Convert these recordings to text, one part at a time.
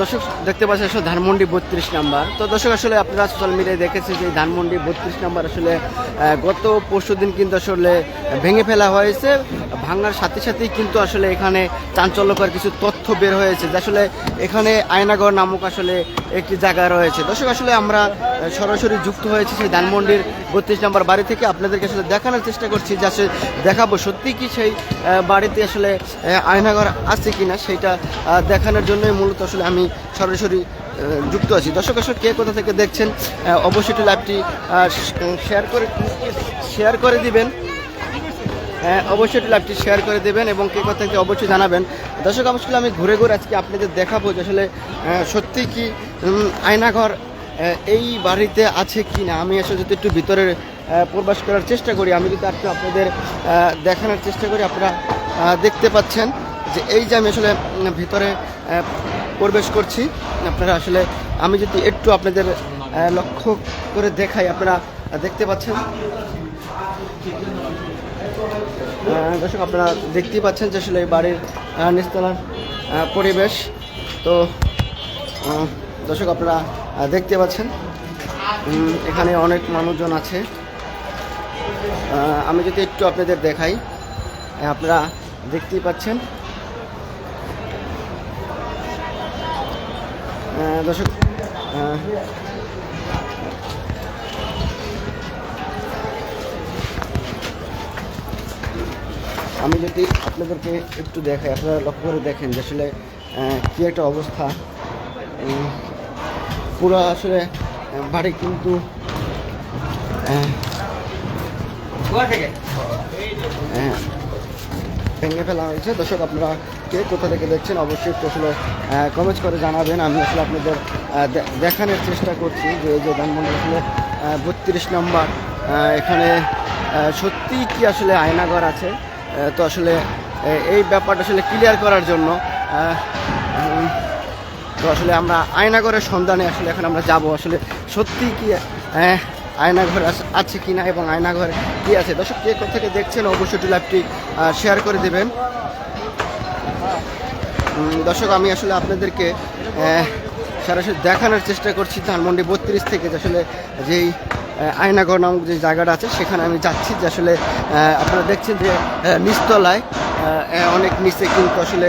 দর্শক দেখতে পাচ্ছেন আসলে ধানমন্ডি বত্রিশ নাম্বার। তো দর্শক আসলে আপনারা সোশ্যাল মিডিয়ায় দেখেছেন যে ধানমন্ডি বত্রিশ নাম্বার আসলে গত পরশু দিন কিন্তু আসলে ভেঙে ফেলা হয়েছে। ভাঙার সাথে সাথেই কিন্তু আসলে এখানে চাঞ্চল্যকর কিছু তথ্য বের হয়েছে যে আসলে এখানে আয়নাগর নামক আসলে একটি জায়গা রয়েছে। দর্শক আসলে আমরা সরাসরি যুক্ত হয়েছি সেই ধানমন্ডির বত্রিশ নাম্বার বাড়ি থেকে। আপনাদেরকে আসলে দেখানোর চেষ্টা করছি যে আসলে দেখাবো সত্যি কি সেই বাড়িতে আসলে আহ, আয়নাঘর আছে কিনা সেটা দেখানোর জন্যই মূলত আসলে আমি সরাসরি যুক্ত আছি। দর্শক আসলে কে কোথা থেকে দেখছেন অবশ্যই লাইভটি শেয়ার করে শেয়ার করে দিবেন। হ্যাঁ অবশ্যই লাইভটি শেয়ার করে দেবেন এবং কে কথা থেকে অবশ্যই জানাবেন। দর্শক আসলে আমি ঘুরে ঘুরে আজকে আপনাদের দেখাবো যে আসলে সত্যি কি আয়নাঘর এই বাড়িতে আছে কি না আমি আসলে যদি একটু ভিতরে আহ, প্রবেশ করার চেষ্টা করি আমি যদি একটু আপনাদের দেখানোর চেষ্টা করি আপনারা দেখতে পাচ্ছেন যে এই যে আমি আসলে ভিতরে প্রবেশ করছি। আপনারা আসলে আমি যদি একটু আপনাদের লক্ষ্য করে দেখাই আপনারা দেখতে পাচ্ছেন। দর্শক আপনারা দেখতেই পাচ্ছেন যে আসলে এই বাড়ির আহ, নিচতলার পরিবেশ। তো দর্শক আপনারা দেখতে পাচ্ছেন। এখানে অনেক মানুষজন আছে। আমি যদি একটু আপনাদের দেখাই আপনারা দেখতেই পাচ্ছেন। দর্শক আমি যদি আপনাদেরকে একটু দেখাই আপনারা লক্ষ্য করে দেখেন যে আসলে কী একটা অবস্থা। পুরো আসলে বাড়ি কিন্তু হ্যাঁ, ভেঙে ফেলা হয়েছে। দর্শক, আপনারা কে কোথা থেকে দেখছেন অবশ্যই একটু আসলে কমেন্ট করে জানাবেন। আমি আসলে আপনাদের দেখানোর চেষ্টা করছি যে যে ধানমন্ডি আসলে বত্রিশ নম্বর এখানে সত্যিই কি আসলে আয়নাঘর আছে? তো আসলে এই ব্যাপারটা আসলে ক্লিয়ার করার জন্য তো আসলে আমরা আয়নাঘরের সন্ধানে আসলে এখন আমরা যাব। আসলে সত্যি কি আয়নাঘর আছে কি না এবং আয়নাঘর কি আছে? দর্শক, কে কোথা থেকে দেখছেন অবশ্যই লাইভটি শেয়ার করে দেবেন। দর্শক, আমি আসলে আপনাদেরকে সরাসরি দেখানোর চেষ্টা করছি ধানমন্ডি বত্রিশ থেকে আসলে যেই আয়নাঘর নামক যে জায়গাটা আছে, সেখানে আমি যাচ্ছি যে আসলে আপনারা দেখছেন যে নিচতলায় অনেক নিচে কিন্তু আসলে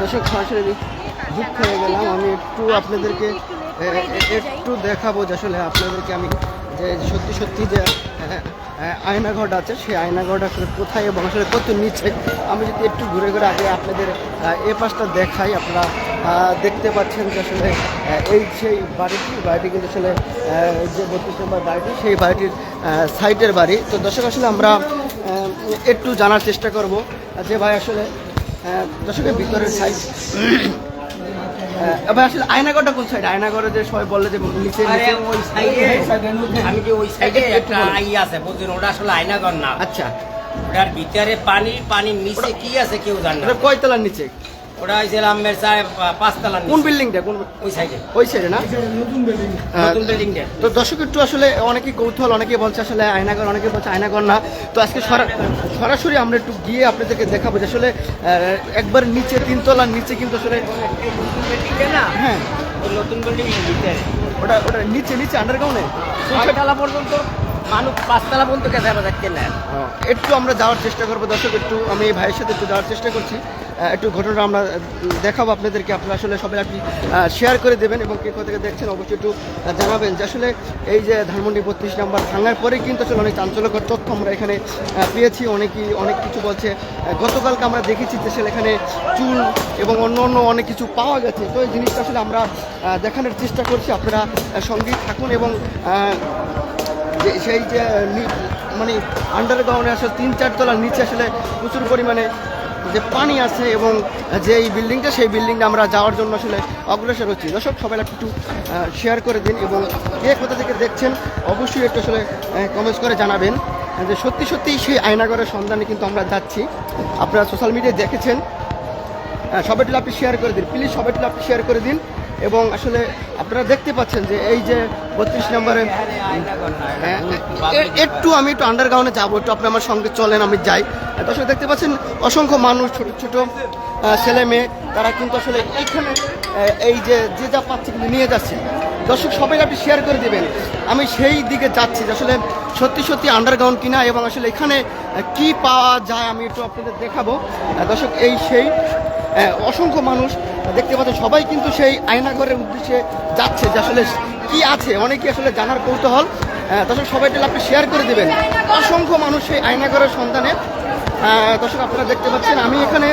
দর্শক সরাসরি যুক্ত হয়ে গেলাম। আমি একটু আপনাদেরকে একটু দেখাবো যে আসলে আপনাদেরকে আমি যে সত্যি সত্যি যে আহ, আহ, আছে সেই আয়নাঘরটা আসলে কোথায় এবং আসলে কত নিচে আমি যদি একটু ঘুরে ঘুরে আগে আপনাদের এ পাশটা দেখাই। আপনারা দেখতে পাচ্ছেন যে আসলে এই সেই বাড়িটি বাড়িটি কিন্তু আসলে যে বত্রিশ নম্বর বাড়িটি সেই বাড়িটির সাইডের বাড়ি। তো দর্শক আসলে আমরা একটু জানার চেষ্টা করব। যে ভাই আসলে দর্শকের ভিতরের সাইজ এবার আসলে আয়নাগরটা কোন সাইড আয়নাগরে যে সবাই বললে যে নিচে আমি যে ওই সাইডে একটা আই আছে বুঝছেন? ওটা আসলে আয়নাগর না। আচ্ছা। ওটার ভিতরে পানি পানি নিচে কি আছে কেউ জানে না। কয়তলার নিচে? ওটা হয়েছে আমের সাহেব পাঁচতলার কোন বিল্ডিংটা কোন ওই সাইডে ওই সাইডে না? নতুন আহ, বিল্ডিংটা তো দর্শক একটু আসলে অনেকেই কৌতূহল অনেকেই বলছে আসলে আয়নাগর অনেকে বলছে আয়নাগর না। তো আজকে সরাসরি আমরা একটু গিয়ে আপনাদেরকে দেখাবো যে আসলে আহ, একবার নিচে তিনতলার নিচে কিন্তু আসলে বিল্ডিংটা না? হ্যাঁ। নতুন বিল্ডিং ওটা ওটা নিচে নিচে আন্ডারগ্রাউন্ডে ছয়তলা পর্যন্ত। মানুষ পাঁচতলা পর্যন্ত আমরা দেখতে না। একটু আমরা যাওয়ার চেষ্টা করব। দর্শক একটু আমি এই ভাইয়ের সাথে একটু যাওয়ার চেষ্টা করছি। একটু ঘটনা আমরা দেখাবো আপনাদেরকে। আপনারা আসলে সবাই আপনি শেয়ার করে দেবেন এবং কে কোথা থেকে দেখছেন অবশ্যই একটু জানাবেন যে আসলে এই যে ধানমন্ডি বত্রিশ নাম্বার ভাঙার পরে কিন্তু আসলে অনেক চাঞ্চল্যকর তথ্য আমরা এখানে পেয়েছি। অনেকেই অনেক কিছু বলছে। গতকালকে আমরা দেখেছি যে আসলে এখানে চুল এবং অন্য অন্য অনেক কিছু পাওয়া গেছে। তো এই জিনিসটা আসলে আমরা দেখানোর চেষ্টা করছি। আপনারা আহ, সঙ্গেই থাকুন এবং যে সেই যে মানে আন্ডারগ্রাউন্ডে আসলে তিন চার তলার নিচে আসলে প্রচুর পরিমাণে যে পানি আছে এবং যে এই বিল্ডিংটা সেই বিল্ডিংটা আমরা যাওয়ার জন্য আসলে অগ্রসর হচ্ছি। দর্শক, সবাই একটু শেয়ার করে দিন এবং কে কোথা থেকে দেখছেন অবশ্যই একটু আসলে কমেন্টস করে জানাবেন। যে সত্যি সত্যি সেই আয়নাগরের সন্ধানে কিন্তু আমরা যাচ্ছি। আপনারা সোশ্যাল মিডিয়ায় দেখেছেন। সবাই একটু আপনি শেয়ার করে দিন। প্লিজ সবাই একটু আপনি শেয়ার করে দিন এবং আসলে আপনারা দেখতে পাচ্ছেন যে এই যে বত্রিশ নম্বরে। একটু আমি একটু আন্ডারগ্রাউন্ডে যাব, একটু আপনি আমার সঙ্গে চলেন, আমি যাই। দর্শক, দেখতে পাচ্ছেন, অসংখ্য মানুষ, ছোট ছোট ছেলে মেয়ে, তারা কিন্তু আসলে এইখানে এই যে যে যা পাচ্ছে নিয়ে যাচ্ছে। দর্শক সবাই আপনি শেয়ার করে দেবেন। আমি সেই দিকে যাচ্ছি আসলে সত্যি সত্যি আন্ডারগ্রাউন্ড কিনা এবং আসলে এখানে কি পাওয়া যায় আমি একটু আপনাদের দেখাবো। দর্শক, এই সেই অসংখ্য মানুষ, দেখতে পাচ্ছেন সবাই কিন্তু সেই আয়নাঘরের উদ্দেশ্যে যাচ্ছে যে আসলে কি আছে অনেকে আসলে জানার কৌতূহল। দর্শক, সবাই আপনি শেয়ার করে দেবেন। অসংখ্য মানুষ সেই আয়নাঘরের সন্ধানে। দর্শক, আপনারা দেখতে পাচ্ছেন, আমি এখানে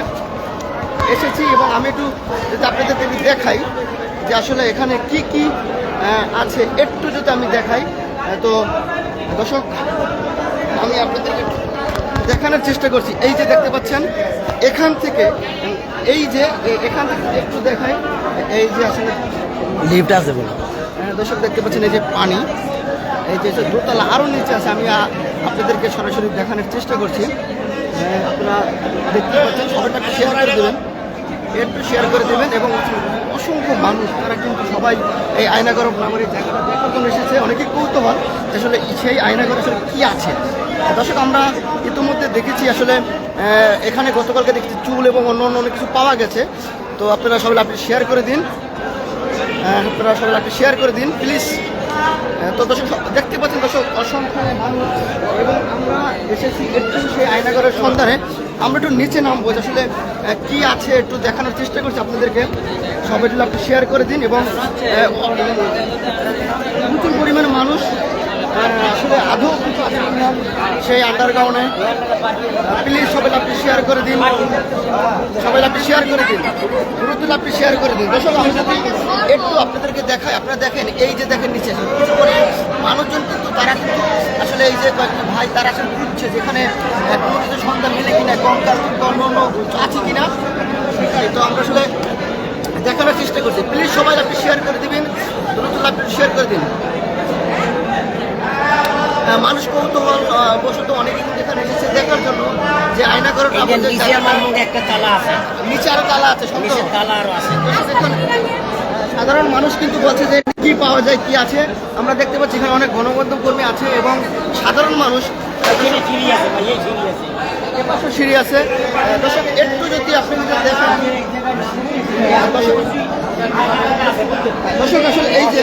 এসেছি এবং আমি একটু যদি আপনাদের একটু দেখাই যে আসলে এখানে কি কি আছে। একটু যদি আমি দেখাই তো দর্শক, আমি আপনাদেরকে একটু দেখানোর চেষ্টা করছি। এই যে দেখতে পাচ্ছেন, এখান থেকে এই যে এখান থেকে একটু দেখাই এই যে আসলে লিফট আছে বলো। হ্যাঁ, দর্শক দেখতে পাচ্ছেন এই যে পানি এই যে দোতলা আরও নিচে আছে আমি আপনাদেরকে সরাসরি দেখানোর চেষ্টা করছি। হ্যাঁ, আপনারা দেখতে পাচ্ছেন সবাইটা শেয়ার করে দেবেন। একটু শেয়ার করে দেবেন এবং অসংখ্য মানুষ তারা কিন্তু সবাই এই আয়নাগরম নামের এই জায়গাটা দেখার জন্য এসেছে। অনেকেই কৌতূহল আসলে সেই আয়নাগর আসলে কী আছে। দর্শক আমরা ইতিমধ্যে দেখেছি আসলে এখানে গতকালকে দেখছি চুল এবং অন্য অন্য অনেক কিছু পাওয়া গেছে। তো আপনারা সবাই আপনি শেয়ার করে দিন। আপনারা সবাই একটু শেয়ার করে দিন প্লিজ তো দর্শক দেখতে পাচ্ছেন দর্শক, অসংখ্য মানুষ এবং আমরা এসেছি একটু সেই আয়নাগরের সন্ধানে। আমরা একটু নিচে নামবো, আসলে কি আছে একটু দেখানোর চেষ্টা করছি আপনাদেরকে। সবাই আপনি শেয়ার করে দিন এবং প্রচুর পরিমাণে মানুষ আসলে আদৌ কিছু আছে কিনা, সেই আন্ডারগ্রাউন্ডে প্লিজ সবাই আপনি শেয়ার করে দিন। সবাই আপনি শেয়ার করে দিন। গুরুত্ব আপনি শেয়ার করে দিন। দর্শক, আমি যদি একটু আপনাদেরকে দেখাই, আপনারা দেখেন, এই যে দেখেন নিচে করে মানুষজন কিন্তু তারা কিন্তু আসলে এই যে কয়েকটি ভাই, তারা আসলে খুঁজছে যেখানে কোনো কিছু সন্ধান মিলে কিনা কঙ্কাল অন্য আছে কিনা, তো আমরা আসলে দেখানোর চেষ্টা করছি। প্লিজ সবাই আপনি শেয়ার করে দিবেন দ্রুত আপনি শেয়ার করে দিন। মানুষ কৌতূহল বশত অনেকে কিন্তু এখানে এসেছে দেখার জন্য যে আয়না করে নিচে আমার একটা তালা আছে। নিচে আরও তালা আছে। নিচে তালা আরও আছে। সাধারণ মানুষ কিন্তু বলছে যে কি পাওয়া যায় কি আছে। আমরা দেখতে পাচ্ছি এখানে অনেক গণমাধ্যম কর্মী আছে এবং সাধারণ মানুষ সিঁড়ি আছে এপাশে সিঁড়ি দর্শক একটু যদি আপনি দেখেন। দর্শক দর্শক আসলে এই যে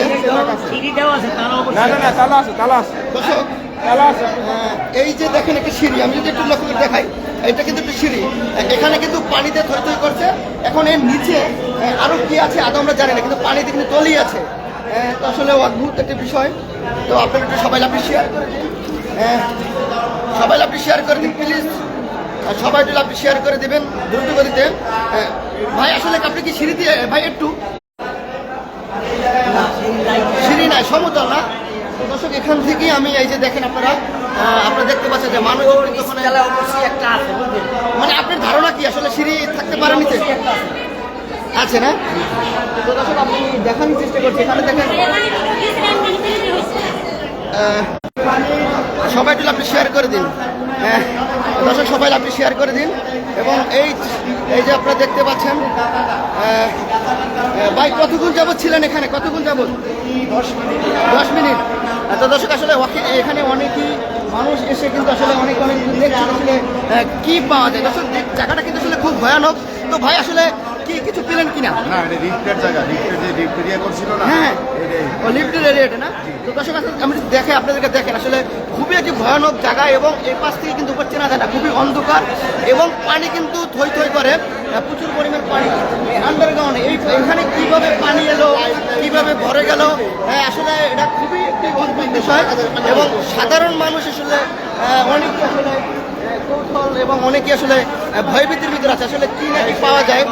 না না না তালা আছে তালা আছে। দর্শক তালা আছে। এই যে দেখেন একটা সিঁড়ি আমি যদি একটু লক্ষ্য করে দেখাই এটা কিন্তু একটা সিঁড়ি। এখানে কিন্তু পানিতে থই থই করছে। এখন এর নিচে আহ, আরও কি আছে আদৌ আমরা জানি না কিন্তু পানিতে কিন্তু তলি আছে। তো আসলে অদ্ভুত একটা বিষয়। তো আপনারা একটু সবাই আপনি শেয়ার করে দিন। সবাই আপনি শেয়ার করে দিন প্লিজ সবাই একটু আপনি শেয়ার করে দিবেন দ্রুত গতিতে ভাই আসলে আপনি কি সিঁড়ি দিয়ে ভাই একটু? সিঁড়ি নাই সমতল না। দর্শক এখান থেকেই আমি এই যে দেখেন আপনারা আপনারা দেখতে পাচ্ছেন যে মানুষ অবশ্যই একটা আছে মানে আপনার ধারণা কি? আসলে সিঁড়ি থাকতে পারে নিচে? আছে। না? তো দর্শক আপনি দেখানোর চেষ্টা করছি। এখানে দেখেন সবাই একটু আপনি শেয়ার করে দিন। হ্যাঁ। দর্শক সবাই আপনি শেয়ার করে দিন। এবং এই এই যে আপনারা দেখতে পাচ্ছেন ভাই কতক্ষণ যাবত ছিলেন এখানে? কতক্ষণ যাবত দশ মিনিট। দশ মিনিট। তো দর্শক আসলে এখানে অনেকই মানুষ এসে কিন্তু আসলে অনেক অনেক আসলে কি পাওয়া যায়? দর্শক জায়গাটা কিন্তু আসলে খুব ভয়ানক। তো ভাই আসলে কি কিছু পেলেন কিনা? না এটা লিফটের জায়গা। লিফটের যে লিফট এরিয়া করছিল না হ্যাঁ। লিফটের এরিয়াটা না? তো দর্শক আমি দেখে আপনাদেরকে দেখেন আসলে খুবই একটি ভয়ানক জায়গা এবং এই পাশ থেকে কিন্তু উপর চেনা যায় না খুবই অন্ধকার এবং পানি কিন্তু থই থই করে প্রচুর পরিমাণ পানি। আন্ডারগ্রাউন্ড এই এখানে কীভাবে পানি এলো কীভাবে ভরে গেল হ্যাঁ, আসলে এটা খুবই একটি অদ্ভুত বিষয় এবং সাধারণ মানুষ আসলে অনেক আসলে কৌতূহল এবং অনেকে আসলে ভয়ভীতির ভিতরে আছে। আসলে কি নাকি পাওয়া যায়